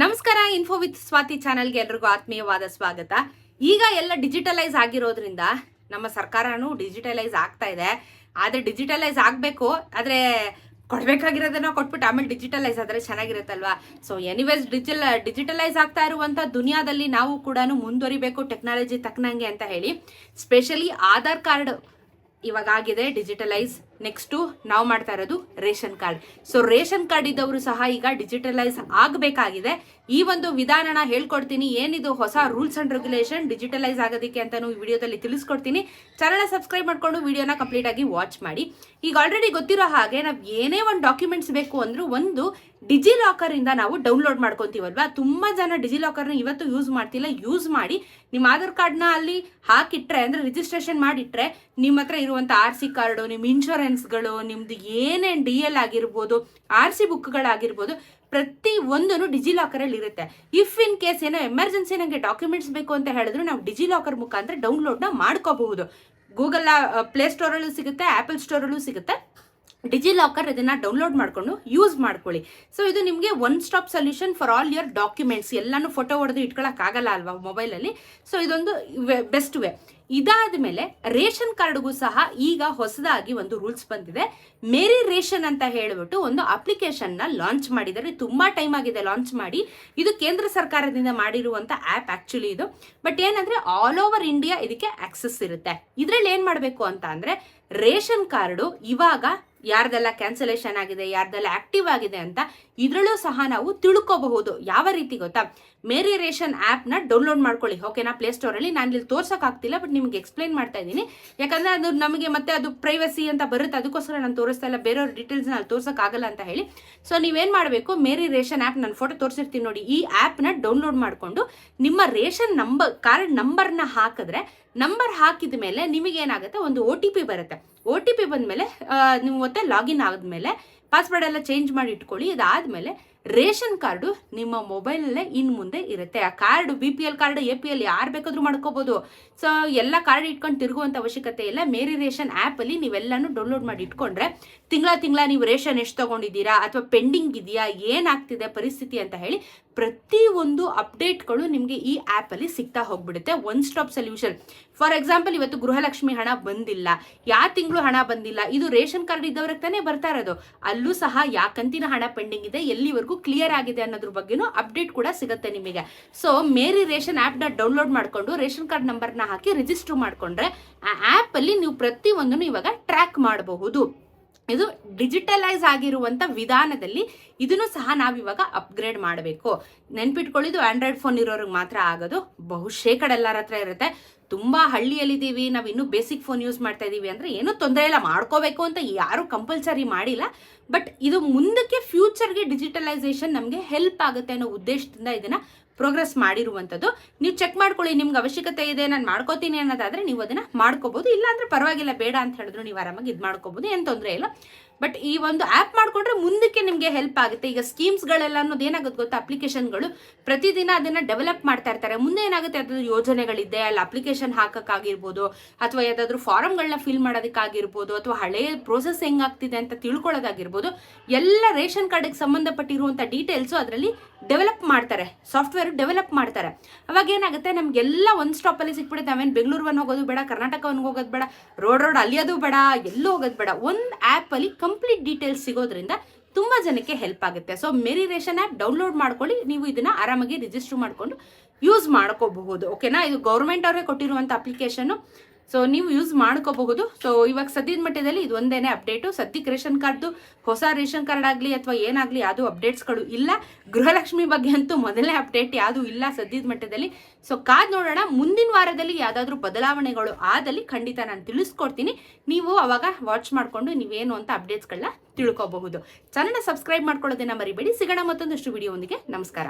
ನಮಸ್ಕಾರ info with Swati ಚಾನಲ್ಗೆ ಎಲ್ರಿಗೂ ಆತ್ಮೀಯವಾದ ಸ್ವಾಗತ. ಈಗ ಎಲ್ಲ ಡಿಜಿಟಲೈಸ್ ಆಗಿರೋದ್ರಿಂದ ನಮ್ಮ ಸರ್ಕಾರನೂ ಡಿಜಿಟಲೈಸ್ ಆಗ್ತಾ ಇದೆ. ಆದರೆ ಡಿಜಿಟಲೈಸ್ ಆಗಬೇಕು, ಆದರೆ ಕೊಡ್ಬೇಕಾಗಿರೋದನ್ನ ಕೊಟ್ಬಿಟ್ಟು ಆಮೇಲೆ ಡಿಜಿಟಲೈಸ್ ಆದರೆ ಚೆನ್ನಾಗಿರುತ್ತಲ್ವಾ? ಸೊ ಎನಿವೇಸ್ ಡಿಜಿಟಲ್ ಡಿಜಿಟಲೈಸ್ ಆಗ್ತಾ ಇರುವಂಥ ದುನಿಯಾದಲ್ಲಿ ನಾವು ಕೂಡ ಮುಂದುವರಿಬೇಕು ಟೆಕ್ನಾಲಜಿ ತಕ್ಕನಂಗೆ ಅಂತ ಹೇಳಿ. ಸ್ಪೆಷಲಿ ಆಧಾರ್ ಕಾರ್ಡ್ ಇವಾಗ ಆಗಿದೆ ಡಿಜಿಟಲೈಸ್ ನೆಕ್ಸ್ಟು ನಾವು ಮಾಡ್ತಾ ಇರೋದು ration card. So ration card ಇದ್ದವರು ಸಹ ಈಗ ಡಿಜಿಟಲೈಸ್ ಆಗಬೇಕಾಗಿದೆ. ಈ ಒಂದು ವಿಧಾನನ ಹೇಳ್ಕೊಡ್ತೀನಿ. ಏನಿದು ಹೊಸ ರೂಲ್ಸ್ ಅಂಡ್ ರೆಗ್ಯುಲೇಷನ್ ಡಿಜಿಟಲೈಸ್ ಆಗೋದಕ್ಕೆ ಅಂತಾನು ಈ ವಿಡಿಯೋದಲ್ಲಿ ತಿಳಿಸ್ಕೊಡ್ತೀನಿ. ಚಾನಲ್ ಸಬ್ಸ್ಕ್ರೈಬ್ ಮಾಡ್ಕೊಂಡು ವಿಡಿಯೋನ ಕಂಪ್ಲೀಟ್ ಆಗಿ ವಾಚ್ ಮಾಡಿ. ಈಗ ಆಲ್ರೆಡಿ ಗೊತ್ತಿರೋ ಹಾಗೆ ನಾವು ಏನೇ ಒಂದು ಡಾಕ್ಯುಮೆಂಟ್ಸ್ ಬೇಕು ಅಂದರೂ ಒಂದು ಡಿಜಿ ಲಾಕರ್ ಇಂದ ನಾವು ಡೌನ್ಲೋಡ್ ಮಾಡ್ಕೊತೀವಲ್ವಾ? ತುಂಬಾ ಜನ ಡಿಜಿ ಲಾಕರ್ನ ಇವತ್ತು ಯೂಸ್ ಮಾಡ್ತಿಲ್ಲ. ಯೂಸ್ ಮಾಡಿ ನಿಮ್ಮ ಆಧಾರ್ ಕಾರ್ಡ್ನ ಅಲ್ಲಿ ಹಾಕಿಟ್ರೆ ಅಂದ್ರೆ ರಿಜಿಸ್ಟ್ರೇಷನ್ ಮಾಡಿಟ್ರೆ ನಿಮ್ಮ ಹತ್ರ ಇರುವಂತ ಆರ್ ಸಿ ಕಾರ್ಡು ನಿಮ್ಮ ಇನ್ಶೂರೆನ್ಸ್ಗಳು ನಿಮ್ದು ಏನೇನು ಡಿ ಎಲ್ ಆಗಿರ್ಬೋದು ಆರ್ ಸಿ ಬುಕ್ಗಳಾಗಿರ್ಬೋದು ಪ್ರತಿ ಒಂದೂ ಡಿಜಿ ಲಾಕರಲ್ಲಿ ಇರುತ್ತೆ. ಇಫ್ ಇನ್ ಕೇಸ್ ಏನೋ ಎಮರ್ಜೆನ್ಸಿ ನನಗೆ ಡಾಕ್ಯುಮೆಂಟ್ಸ್ ಬೇಕು ಅಂತ ಹೇಳಿದ್ರು, ನಾವು ಡಿಜಿ ಲಾಕರ್ ಮುಖಾಂತರ ಡೌನ್ಲೋಡ್ನ ಮಾಡ್ಕೋಬಹುದು. ಗೂಗಲ್ ಪ್ಲೇ ಸ್ಟೋರಲ್ಲೂ ಸಿಗುತ್ತೆ ಆ್ಯಪಲ್ ಸ್ಟೋರಲ್ಲೂ ಸಿಗುತ್ತೆ. ಡಿಜಿ ಲಾಕರ್ ಇದನ್ನ ಡೌನ್ಲೋಡ್ ಮಾಡ್ಕೊಂಡು ಯೂಸ್ ಮಾಡ್ಕೊಳ್ಳಿ. ಸೊ ಇದು ನಿಮಗೆ one stop solution for all your documents ಎಲ್ಲಾನು ಫೋಟೋ ಹೊಡೆದು ಇಟ್ಕೊಳ್ಳೋಕ್ಕಾಗಲ್ಲ ಅಲ್ವಾ ಮೊಬೈಲಲ್ಲಿ ಸೊ ಇದೊಂದು ಬೆಸ್ಟ್ ವೇ ಇದಾದ ಮೇಲೆ ರೇಷನ್ ಕಾರ್ಡ್ಗೂ ಸಹ ಈಗ ಹೊಸದಾಗಿ ಒಂದು ರೂಲ್ಸ್ ಬಂದಿದೆ. ಮೇರಿ ರೇಷನ್ ಅಂತ ಹೇಳಿಬಿಟ್ಟು ಒಂದು ಅಪ್ಲಿಕೇಶನ್ನ ಲಾಂಚ್ ಮಾಡಿದ್ದಾರೆ. ತುಂಬಾ ಟೈಮ್ ಆಗಿದೆ ಲಾಂಚ್ ಮಾಡಿ. ಇದು ಕೇಂದ್ರ ಸರ್ಕಾರದಿಂದ ಮಾಡಿರುವಂತ ಆ್ಯಪ್ ಆ್ಯಕ್ಚುಲಿ ಇದು. ಬಟ್ ಏನಂದ್ರೆ ಆಲ್ ಓವರ್ ಇಂಡಿಯಾ ಇದಕ್ಕೆ ಆಕ್ಸೆಸ್ ಇರುತ್ತೆ. ಇದರಲ್ಲಿ ಏನು ಮಾಡಬೇಕು ಅಂತ ಅಂದರೆ ರೇಷನ್ ಕಾರ್ಡು ಇವಾಗ ಯಾರ್ದೆಲ್ಲ ಕ್ಯಾನ್ಸಲೇಷನ್ ಆಗಿದೆ, ಯಾರ್ದೆಲ್ಲ ಆಕ್ಟಿವ್ ಆಗಿದೆ ಅಂತ ಇದರಲ್ಲೂ ಸಹ ನಾವು ತಿಳ್ಕೋಬಹುದು. ಯಾವ ರೀತಿ ಗೊತ್ತಾ? ಮೇರಿ ರೇಷನ್ ಆ್ಯಪ್ನ ಡೌನ್ಲೋಡ್ ಮಾಡ್ಕೊಳ್ಳಿ. ಓಕೆನಾ ಪ್ಲೇಸ್ಟೋರಲ್ಲಿ ನಾನು ಇಲ್ಲಿ ತೋರ್ಸೋಕ್ಕಾಗ್ತಿಲ್ಲ ಬಟ್ ನಿಮ್ಗೆ ಎಕ್ಸ್ಪ್ಲೈನ್ ಮಾಡ್ತಾ ಇದ್ದೀನಿ. ಯಾಕಂದ್ರೆ ಅದು ನಮಗೆ ಮತ್ತೆ ಅದು ಪ್ರೈವಸಿ ಅಂತ ಬರುತ್ತೆ, ಅದಕ್ಕೋಸ್ಕರ ನಾನು ತೋರಿಸ್ತಾ ಇಲ್ಲ. ಬೇರೆಯವ್ರ ಡೀಟೇಲ್ಸ್ನ ಅಲ್ಲಿ ತೋರ್ಸೋಕ್ಕಾಗಲ್ಲ ಅಂತ ಹೇಳಿ. ಸೊ ನೀವೇನು ಮಾಡಬೇಕು? ಮೇರಿ ರೇಷನ್ ಆ್ಯಪ್ ನಾನು ಫೋಟೋ ತೋರಿಸಿರ್ತೀನಿ ನೋಡಿ. ಈ ಆ್ಯಪ್ನ ಡೌನ್ಲೋಡ್ ಮಾಡಿಕೊಂಡು ನಿಮ್ಮ ರೇಷನ್ ನಂಬರ್ ಕಾರ್ಡ್ ನಂಬರ್ನ ಹಾಕಿದ್ರೆ ನಂಬರ್ ಹಾಕಿದ ಮೇಲೆ ನಿಮಗೇನಾಗುತ್ತೆ? ಒಂದು ಒ ಟಿ ಪಿ ಬರುತ್ತೆ. ಒ ಟಿ ಪಿ ಬಂದಮೇಲೆ ನೀವು ಮತ್ತೆ ಲಾಗಿನ್ ಆದಮೇಲೆ ಪಾಸ್ವರ್ಡ್ ಎಲ್ಲ ಚೇಂಜ್ ಮಾಡಿ ಇಟ್ಕೊಳ್ಳಿ. ಇದಾದಮೇಲೆ ರೇಷನ್ ಕಾರ್ಡು ನಿಮ್ಮ ಮೊಬೈಲಲ್ಲೇ ಇನ್ನು ಮುಂದೆ ಇರುತ್ತೆ. ಆ card B P L card A P L ಯಾರು ಬೇಕಾದ್ರೂ ಮಾಡ್ಕೋಬೋದು. ಸೊ ಎಲ್ಲ ಕಾರ್ಡ್ ಇಟ್ಕೊಂಡು ತಿರುಗುವಂಥ ಅವಶ್ಯಕತೆ ಇಲ್ಲ. ಮೇರಿ ರೇಷನ್ ಆ್ಯಪಲ್ಲಿ ನೀವೆಲ್ಲನೂ ಡೌನ್ಲೋಡ್ ಮಾಡಿ ಇಟ್ಕೊಂಡ್ರೆ ತಿಂಗಳ ತಿಂಗಳ ನೀವು ರೇಷನ್ ಎಷ್ಟು ತೊಗೊಂಡಿದ್ದೀರಾ ಅಥವಾ ಪೆಂಡಿಂಗ್ ಇದೆಯಾ, ಏನಾಗ್ತಿದೆ ಪರಿಸ್ಥಿತಿ ಅಂತ ಹೇಳಿ ಪ್ರತಿ ಒಂದು ಅಪ್ಡೇಟ್ಗಳು ನಿಮಗೆ ಈ ಆ್ಯಪಲ್ಲಿ ಸಿಗ್ತಾ ಹೋಗ್ಬಿಡುತ್ತೆ. One stop solution for example ಇವತ್ತು ಗೃಹಲಕ್ಷ್ಮಿ ಹಣ ಬಂದಿಲ್ಲ. ಯಾವ ತಿಂಗಳು ಹಣ ಬಂದಿಲ್ಲ? ಇದು ರೇಷನ್ ಕಾರ್ಡ್ ಇದ್ದವ್ರಿಗೆ ತಾನೇ ಬರ್ತಾ ಇರೋದು. ಅಲ್ಲೂ ಸಹ ಯಾಕಂತಿನ ಹಣ ಪೆಂಡಿಂಗ್ ಇದೆ, ಎಲ್ಲಿವರೆಗೂ ಕ್ಲಿಯರ್ ಆಗಿದೆ ಅನ್ನೋದ್ರ ಬಗ್ಗೆನೂ ಅಪ್ಡೇಟ್ ಕೂಡ ಸಿಗುತ್ತೆ ನಿಮಗೆ. ಸೊ ಮೇರಿ ರೇಷನ್ ಆ್ಯಪ್ನ ಡೌನ್ಲೋಡ್ ಮಾಡಿಕೊಂಡು ರೇಷನ್ ಕಾರ್ಡ್ ನಂಬರ್ನ ಹಾಕಿ ರಿಜಿಸ್ಟರ್ ಮಾಡಿಕೊಂಡ್ರೆ ಆ ಆ್ಯಪಲ್ಲಿ ನೀವು ಪ್ರತಿ ಒಂದನ್ನು ಇವಾಗ ಟ್ರ್ಯಾಕ್ ಮಾಡಬಹುದು. ಇದು ಡಿಜಿಟಲೈಸ್ ಆಗಿರುವಂಥ ವಿಧಾನದಲ್ಲಿ ಇದನ್ನು ಸಹ ನಾವಿವಾಗ ಅಪ್ಗ್ರೇಡ್ ಮಾಡಬೇಕು. ನೆನ್ಪಿಟ್ಕೊಳ್ಳಿದು ಆಂಡ್ರಾಯ್ಡ್ ಫೋನ್ ಇರೋರಿಗೆ ಮಾತ್ರ ಆಗೋದು. ಬಹುಶೇಕಡ ಎಲ್ಲರ ಹತ್ರ ಇರುತ್ತೆ. ತುಂಬಾ ಹಳ್ಳಿಯಲ್ಲಿದ್ದೀವಿ ನಾವು ಇನ್ನೂ ಬೇಸಿಕ್ ಫೋನ್ ಯೂಸ್ ಮಾಡ್ತಾ ಇದೀವಿ ಅಂದ್ರೆ ಏನೂ ತೊಂದರೆ ಇಲ್ಲ, ಮಾಡ್ಕೋಬೇಕು ಅಂತ ಯಾರು ಕಂಪಲ್ಸರಿ ಮಾಡಿಲ್ಲ. ಬಟ್ ಇದು ಮುಂದಕ್ಕೆ ಫ್ಯೂಚರ್ಗೆ ಡಿಜಿಟಲೈಸೇಷನ್ ನಮಗೆ ಹೆಲ್ಪ್ ಆಗುತ್ತೆ ಅನ್ನೋ ಉದ್ದೇಶದಿಂದ ಇದನ್ನ ಪ್ರೋಗ್ರೆಸ್ ಮಾಡಿರುವಂಥದ್ದು. ನೀವು ಚೆಕ್ ಮಾಡ್ಕೊಳ್ಳಿ, ನಿಮ್ಗೆ ಅವಶ್ಯಕತೆ ಇದೆ, ನಾನು ಮಾಡ್ಕೋತೀನಿ ಅನ್ನೋದಾದರೆ ನೀವು ಅದನ್ನು ಮಾಡ್ಕೋಬೋದು. ಇಲ್ಲಾಂದರೆ ಪರವಾಗಿಲ್ಲ, ಬೇಡ ಅಂತ ಹೇಳಿದ್ರು ನೀವು ಆರಾಮಾಗಿ ಇದು ಮಾಡ್ಕೋಬೋದು, ಏನು ತೊಂದರೆ ಇಲ್ಲ. ಬಟ್ ಈ ಒಂದು ಆ್ಯಪ್ ಮಾಡಿಕೊಂಡ್ರೆ ಮುಂದಕ್ಕೆ ನಿಮಗೆ ಹೆಲ್ಪ್ ಆಗುತ್ತೆ. ಈಗ ಸ್ಕೀಮ್ಸ್ಗಳೆಲ್ಲ ಅನ್ನೋದು ಏನಾಗುತ್ತೆ ಗೊತ್ತಾ? ಅಪ್ಲಿಕೇಶನ್ಗಳು ಪ್ರತಿದಿನ ಅದನ್ನು ಡೆವಲಪ್ ಮಾಡ್ತಾ ಇರ್ತಾರೆ. ಮುಂದೆ ಏನಾಗುತ್ತೆ? ಅದ್ರ ಯೋಜನೆಗಳಿದೆ, ಅಲ್ಲಿ ಅಪ್ಲಿಕೇಶನ್ ಹಾಕೋಕ್ಕಾಗಿರ್ಬೋದು, ಅಥವಾ ಯಾವುದಾದ್ರೂ ಫಾರಮ್ಗಳನ್ನ ಫಿಲ್ ಮಾಡೋದಕ್ಕಾಗಿರ್ಬೋದು, ಅಥವಾ ಹಳೆಯ ಪ್ರೋಸೆಸ್ ಹೆಂಗಾಗ್ತಿದೆ ಅಂತ ತಿಳ್ಕೊಳ್ಳೋದಾಗಿರ್ಬೋದು. ಎಲ್ಲ ರೇಷನ್ ಕಾರ್ಡಿಗೆ ಸಂಬಂಧಪಟ್ಟಿರುವಂಥ ಡೀಟೇಲ್ಸು ಅದರಲ್ಲಿ ಡೆವಲಪ್ ಮಾಡ್ತಾರೆ. ಸಾಫ್ಟ್ವೇರ್ ಡೆವಲಪ್ ಮಾಡ್ತಾರೆ. ಅವಾಗ ಏನಾಗುತ್ತೆ? ನಮಗೆಲ್ಲ ಒಂದು ಸ್ಟಾಪಲ್ಲಿ ಸಿಕ್ಬಿಡುತ್ತೆ. ನಾವೇನು ಬೆಂಗಳೂರು ಹೋಗೋದು ಬೇಡ ಕರ್ನಾಟಕವನ್ನು ಹೋಗೋದು ಬೇಡ ರೋಡ್ ರೋಡ್ ಅಲಿಯೋದು ಬೇಡ, ಎಲ್ಲೂ ಹೋಗೋದು ಬೇಡ. ಒಂದು ಆ್ಯಪಲ್ಲಿ ಕಂಪ್ಲೀಟ್ ಡೀಟೇಲ್ಸ್ ಸಿಗೋದ್ರಿಂದ ತುಂಬ ಜನಕ್ಕೆ ಹೆಲ್ಪ್ ಆಗುತ್ತೆ. So Meri ration app download ಮಾಡ್ಕೊಳ್ಳಿ. ನೀವು ಇದನ್ನ ಆರಾಮಾಗಿ ರಿಜಿಸ್ಟರ್ ಮಾಡಿಕೊಂಡು ಯೂಸ್ ಮಾಡ್ಕೋಬಹುದು. ಓಕೆನಾ ಇದು ಗೌರ್ಮೆಂಟ್ ಅವರೇ ಕೊಟ್ಟಿರುವಂಥ ಅಪ್ಲಿಕೇಶನ್ನು ಸೊ ನೀವು ಯೂಸ್ ಮಾಡ್ಕೋಬಹುದು. ಸೊ ಇವಾಗ ಸದ್ಯದ ಮಟ್ಟದಲ್ಲಿ ಇದು ಒಂದೇನೆ ಅಪ್ಡೇಟು ಸದ್ಯಕ್ಕೆ ರೇಷನ್ ಕಾರ್ಡ್ದು ಹೊಸ ರೇಷನ್ ಕಾರ್ಡ್ ಆಗಲಿ ಅಥವಾ ಏನಾಗಲಿ ಯಾವುದು ಅಪ್ಡೇಟ್ಸ್ಗಳು ಇಲ್ಲ. ಗೃಹಲಕ್ಷ್ಮಿ ಬಗ್ಗೆ ಅಂತೂ ಮೊದಲನೇ ಅಪ್ಡೇಟ್ ಯಾವುದು ಇಲ್ಲ ಸದ್ಯದ ಮಟ್ಟದಲ್ಲಿ. ಸೊ ಕಾದ್ ನೋಡೋಣ. ಮುಂದಿನ ವಾರದಲ್ಲಿ ಯಾವುದಾದ್ರೂ ಬದಲಾವಣೆಗಳು ಆದಲ್ಲಿ ಖಂಡಿತ ನಾನು ತಿಳಿಸ್ಕೊಡ್ತೀನಿ. ನೀವು ಅವಾಗ ವಾಚ್ ಮಾಡಿಕೊಂಡು ನೀವೇನು ಅಂತ ಅಪ್ಡೇಟ್ಸ್ಗಳನ್ನ ತಿಳ್ಕೋಬಹುದು. ಚಾನಲ್ನ ಸಬ್ಸ್ಕ್ರೈಬ್ ಮಾಡ್ಕೊಳ್ಳೋದನ್ನ ಮರಿಬೇಡಿ. ಸಿಗೋಣ ಮತ್ತೊಂದಷ್ಟು ವಿಡಿಯೋ ಒಂದಿಗೆ. ನಮಸ್ಕಾರ.